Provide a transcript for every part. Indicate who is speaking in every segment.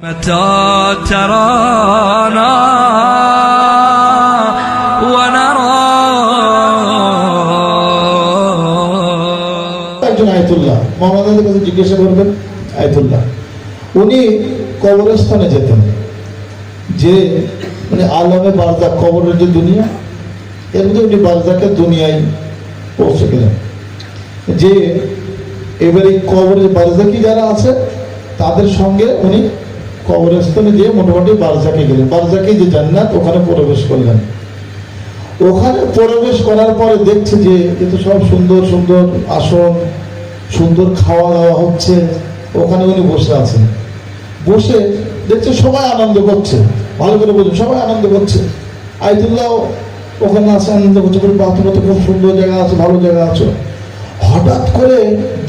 Speaker 1: متى ترانا ونرى
Speaker 2: একজন আয়তুল্লাহ মোহাম্মদের কাছে জিজ্ঞাসা করবেন আয়তুল্লাহ উনি কবরস্থানে যেতেন যে মানে আলমে বারজাক কবরের যে দুনিয়া এর মধ্যে উনি বারজাকের দুনিয়ায় পৌঁছে গেলেন যে এবার এই কবরের বারজাকি যারা আছে তাদের সঙ্গে উনি কবরস্থানে গিয়ে মোটামুটি বারজাকে গেলেন। বারজাকে যে জান্নাত, ওখানে প্রবেশ করলেন। ওখানে প্রবেশ করার পরে দেখছে যে এ তো সব সুন্দর সুন্দর আসন, সুন্দর খাওয়া দাওয়া হচ্ছে, ওখানে উনি বসে আছেন। বসে দেখছে সবাই আনন্দ করছে। ভালো করে বলছে, সবাই আনন্দ করছে। আইতুল্লাহ ওখানে আসে, আনন্দ করছে, বলে বাথরুমে তো খুব সুন্দর জায়গা আছে, ভালো জায়গা আছে। হঠাৎ করে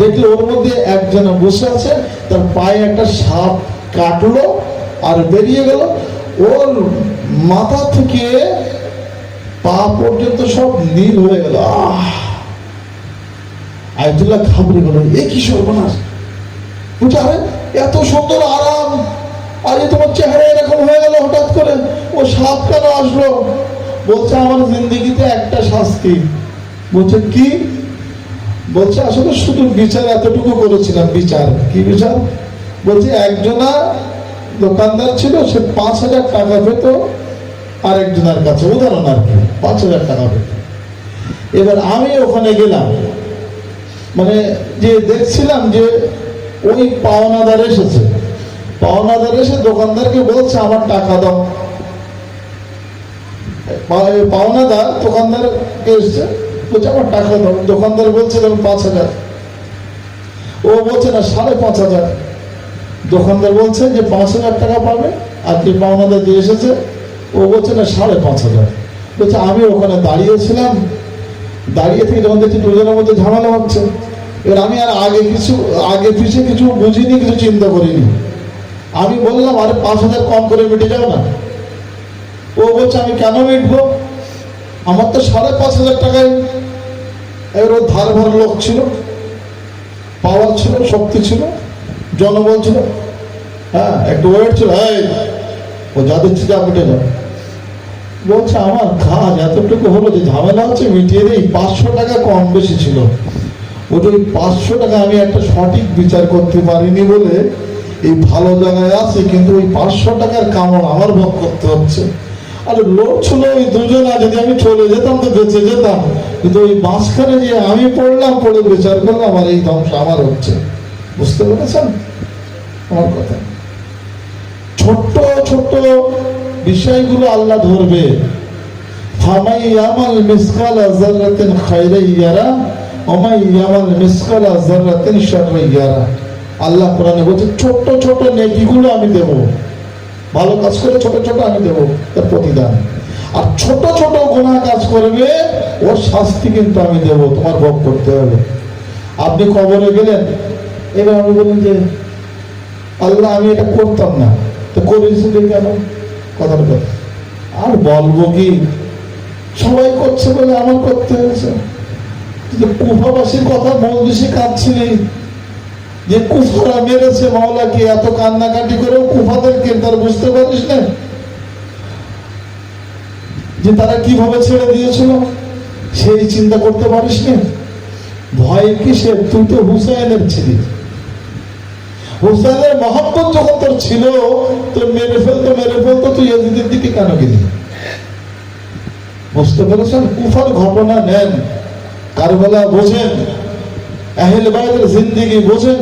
Speaker 2: দেখলে ওর মধ্যে একজন বসে আছে, তার পায়ে একটা সাপ কাটলো আর বেরিয়ে গেল। ওর মাথা থেকে পা পর্যন্ত সব নীল হয়ে গেল। আয়তুল্লাহ ঘাবড়ে গেল। এ কি সর্বনাশ? বুঝা এত সুন্দর আরাম। আর এ তোমার চেহারা এরকম হয়ে গেল হঠাৎ করে। ও সাপ কেন আসলো? বলছে, আমার জিন্দগিতে একটা শাস্তি। বলছে, কি? বলছে, আসলে শুধু বিচার এতটুকু করেছিলাম, বিচার। কি বিচার? বলছে, একজনা দোকানদার ছিল, সে পাঁচ হাজার টাকা পেত আরেকজনের কাছে। উদাহরণ আর কি, পাঁচ হাজার টাকা পেত। এবার আমি ওখানে গেলাম। মানে যে দেখছিলাম যে ওই পাওনাদার এসেছে। পাওনাদার এসে দোকানদারকে বলছে, আমার টাকা দাও। পাওনাদার দোকানদারকে এসছে, বলছে, আমার টাকা দাও। দোকানদার বলছে পাঁচ হাজার। ও বলছে, না, সাড়ে পাঁচ হাজার। দোকানদার বলছে যে পাঁচ হাজার টাকা পাবে, আর যে পাওনাদার দিয়ে এসেছে, ও বলছে না, সাড়ে পাঁচ হাজার। বলছে, আমি ওখানে দাঁড়িয়েছিলাম, দাঁড়িয়ে থেকে যখন দেখছি দুজনের মধ্যে ঝামেলা হচ্ছে। এবার আমি আর আগে কিছু, আগে পিছিয়ে কিছু বুঝিনি, কিছু চিন্তা করিনি। আমি বললাম, আরে পাঁচ হাজার কম করে মিটে যাও না। ও বলছে, আমি কেন মিটবো? আমার তো সাড়ে পাঁচ হাজার টাকায় এবার ও ধার ভার লোক ছিল, পাওয়ার ছিল, শক্তি ছিল, জনবল ছিল। হ্যাঁ একটু ওয়েট ছিল ও যা দিচ্ছে যা মিটে যাও বলছে, আমার কাজ এতটুকু হলো যে ঝামেলা হচ্ছে, মিটিয়ে দিই, পাঁচশো টাকা কম বেশি ছিল। ওটা ওই পাঁচশো টাকা আমি একটা সঠিক বিচার করতে পারিনি বলে এই ভালো জায়গায় আছে, কিন্তু ওই পাঁচশো টাকার কামড় আমার ভোগ করতে হচ্ছে। আর লোক ছিল ওই দুজনা, যদি আমি চলে যেতাম তো বেঁচে যেতাম, কিন্তু ওই মাঝখানে যে আমি পড়লাম, পড়ে বিচার করলাম, আর এই ধ্বংস আমার হচ্ছে। বুঝতে পেরেছেন? আমার কথা। ছোট্ট ছোট্ট বিষয়গুলো আল্লাহ ধরবে। ফামাই ইয়ামাল মিসকাল যাররাতিন খাইরাই ইয়ারা, ওমাই ইয়ামাল মিসকাল যাররাতিন শাররাই ইয়ারা। আল্লাহ কোরআনে বলছে, ছোট্ট ছোট নেকিগুলো আমি দেব। ভালো কাজ করে ছোট ছোট আমি দেব তার প্রতিদান। আর ছোট ছোট গুনাহ কাজ করবে, ওর শাস্তি কিন্তু আমি দেব, তোমার ভোগ করতে হবে। আপনি কবরে গেলেন, এবার আমি বললেন যে, আল্লাহ, আমি এটা করতাম না। করেছিলি কেন? কথার কথা আর বলব কি? সবাই করছে বলে আমার করতে হয়েছে। যে কুফাবাসীর কথা মজলিসে কাঁদছিলি। যে কুফারা মেরেছে মাওলাকে, এত কান্নাকাটি করেও কুফাদেরকে তার বুঝতে পারিস না? যে তারা কীভাবে ছেড়ে দিয়েছিল, সেই চিন্তা করতে পারিস না? ভয় কিসের? তুই তো হুসাইনের ছিলিস হুসাইনের মহব্বত যখন তোর ছিল তো মেরে ফেলতো মেরে ফেলতো, তুই ইয়াজিদের দিকে কেন গেলি? বুঝতে পেরেছেন? কুফার ঘটনা নেন কারবেলা বোঝেন, আহলে বাইতের জিন্দিগি বোঝেন